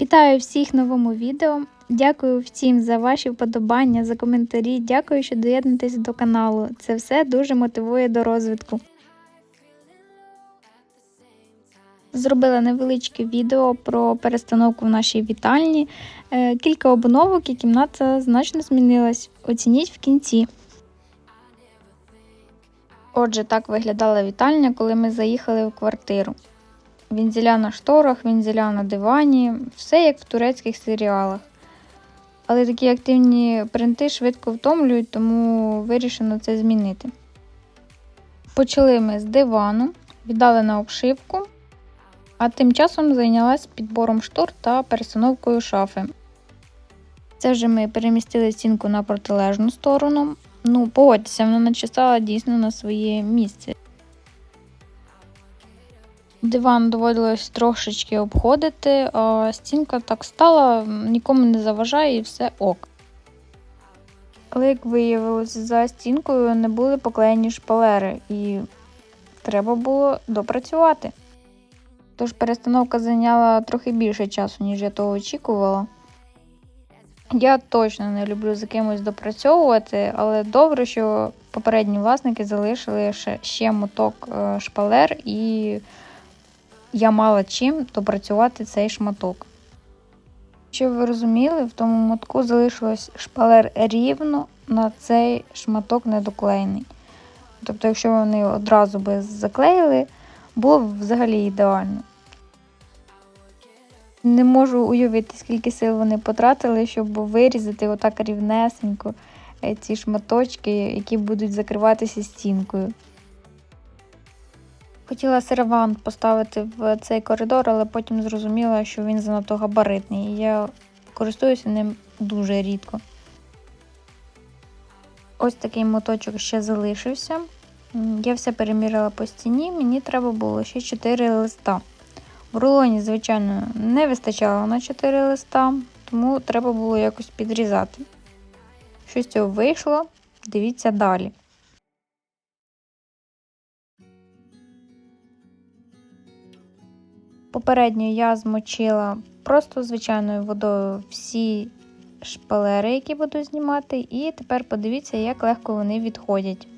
Вітаю всіх новому відео. Дякую всім за ваші вподобання, за коментарі. Дякую, що доєднуєтесь до каналу. Це все дуже мотивує до розвитку. Зробила невеличке відео про перестановку в нашій вітальні. Е, Кілька обновок і кімната значно змінилась. Оцініть в кінці. Отже, так виглядала вітальня, коли ми заїхали в квартиру. Вінзеля на шторах, вінзеля на дивані, все як в турецьких серіалах. Але такі активні принти швидко втомлюють, тому вирішено це змінити. Почали ми з дивану, віддали на обшивку, а тим часом зайнялась підбором штор та перестановкою шафи. Це вже ми перемістили стінку на протилежну сторону. Ну, погодьтеся, вона начесала дійсно на своє місце. Диван доводилось трошечки обходити, а стінка так стала, нікому не заважає і все ок. Але, як виявилось, за стінкою не були поклеєні шпалери і треба було допрацювати. Тож перестановка зайняла трохи більше часу, ніж я того очікувала. Я точно не люблю за кимось допрацьовувати, але добре, що попередні власники залишили ще, моток е, шпалер і я мала чим допрацювати цей шматок. Щоб ви розуміли, в тому мотку залишилось шпалер рівно на цей шматок недоклеєний. Тобто, якщо вони одразу би заклеїли, було б взагалі ідеально. Не можу уявити, скільки сил вони потратили, щоб вирізати отак рівнесенько е, ці шматочки, які будуть закриватися стінкою. Хотіла сервант поставити в цей коридор, але потім зрозуміла, що він занадто габаритний, і я користуюся ним дуже рідко. Ось такий моточок ще залишився. Я все переміряла по стіні, мені треба було ще 4 листа. В рулоні, звичайно, не вистачало на 4 листа, тому треба було якось підрізати. Що з цього вийшло, дивіться далі. Попередньо я змочила просто звичайною водою всі шпалери, які буду знімати, і тепер подивіться, як легко вони відходять.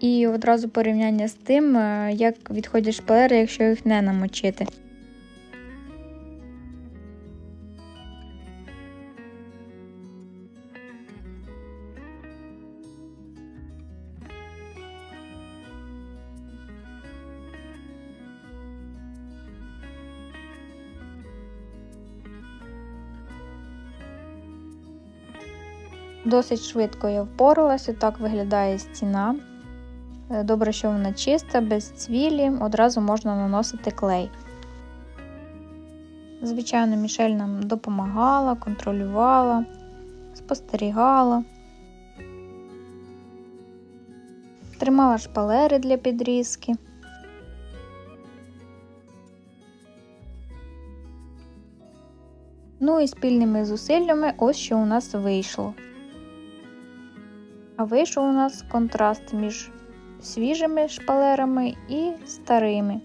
І одразу порівняння з тим, е, як відходять шпалери, якщо їх не намочити. Досить швидко я впоралася, так виглядає стіна. Е, Добре, що вона чиста, без цвілі, одразу можна наносити клей. Звичайно, Мішель нам допомагала, контролювала, спостерігала, тримала шпалери для підрізки. Ну і спільними зусиллями ось що у нас вийшло. А вийшов у нас контраст між свіжими шпалерами і старими.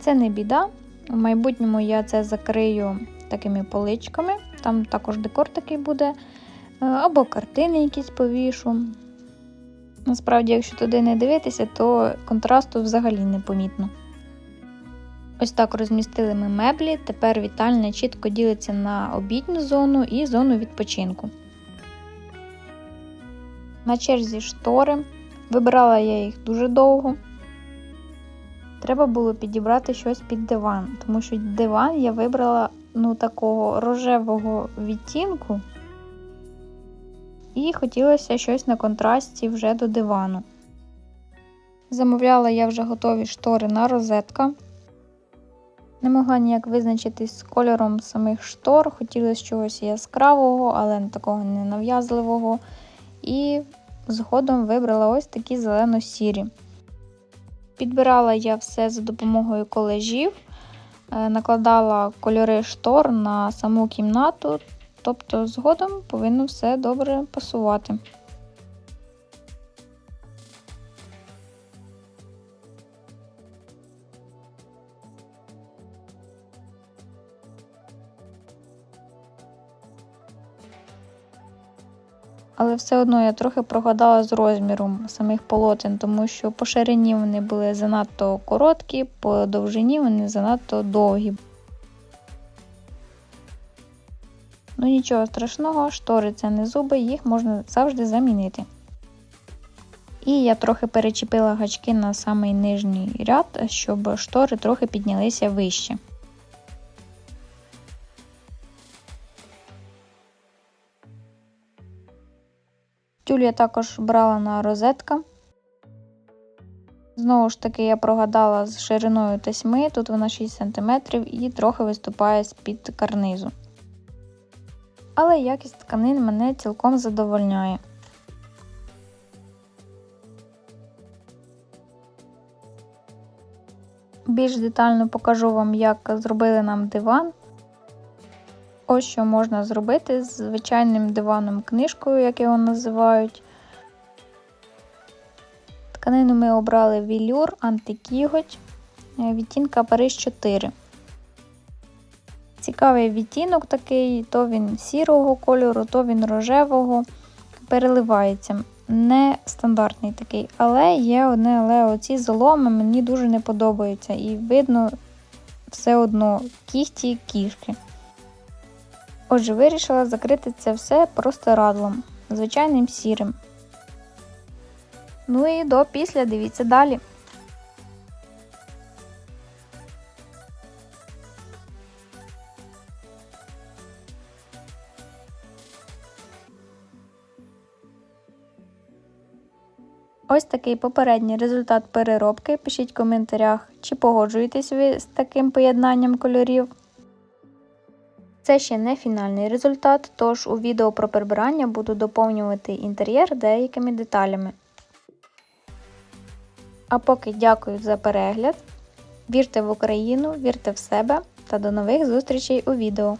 Це не біда. В майбутньому я це закрию такими поличками, там також декор такий буде, е, або картини якісь повішу. Насправді, якщо туди не дивитися, то контрасту взагалі не помітно. Ось так розмістили ми меблі. Тепер вітальня чітко ділиться на обідню зону і зону відпочинку. На черзі штори. Вибирала я їх дуже довго. Треба було підібрати щось під диван, тому що диван я вибрала ну, такого рожевого відтінку. І хотілося щось на контрасті вже до дивану. Замовляла я вже готові штори на розетка. Не могла ніяк визначитись з кольором самих штор, хотілося чогось яскравого, але такого ненав'язливого. І згодом вибрала ось такі зелено-сірі. Підбирала я все за допомогою колежів. е, накладала кольори штор на саму кімнату, тобто згодом повинно все добре пасувати. Але все одно я трохи прогадала з розміром самих полотен, тому що по ширині вони були занадто короткі, по довжині вони занадто довгі. Ну нічого страшного, штори це не зуби, їх можна завжди замінити. І я трохи перечепила гачки на самий нижній ряд, щоб штори трохи піднялися вище. Тюль я також брала на розетка. Знову ж таки, я прогадала з шириною тесьми, тут вона 6 см і трохи виступає з-під карнизу. Але якість тканин мене цілком задовольняє. Більш детально покажу вам, як зробили нам диван. Ось що можна зробити з звичайним диваном книжкою, як його називають. Тканину ми обрали вілюр, антикіготь, е, відтінка Париж 4. Цікавий відтінок такий, то він сірого кольору, то він рожевого, переливається. Не стандартний такий, але є одне, але оці заломи мені дуже не подобаються. І видно все одно кіхті кішки. Отже, вирішила закрити це все просто радлом, звичайним сірим. Ну і до після дивіться далі. Ось такий попередній результат переробки. Пишіть в коментарях, чи погоджуєтесь ви з таким поєднанням кольорів. Це ще не фінальний результат, тож у відео про прибирання буду доповнювати інтер'єр деякими деталями. А поки дякую за перегляд. Вірте в Україну, вірте в себе та до нових зустрічей у відео.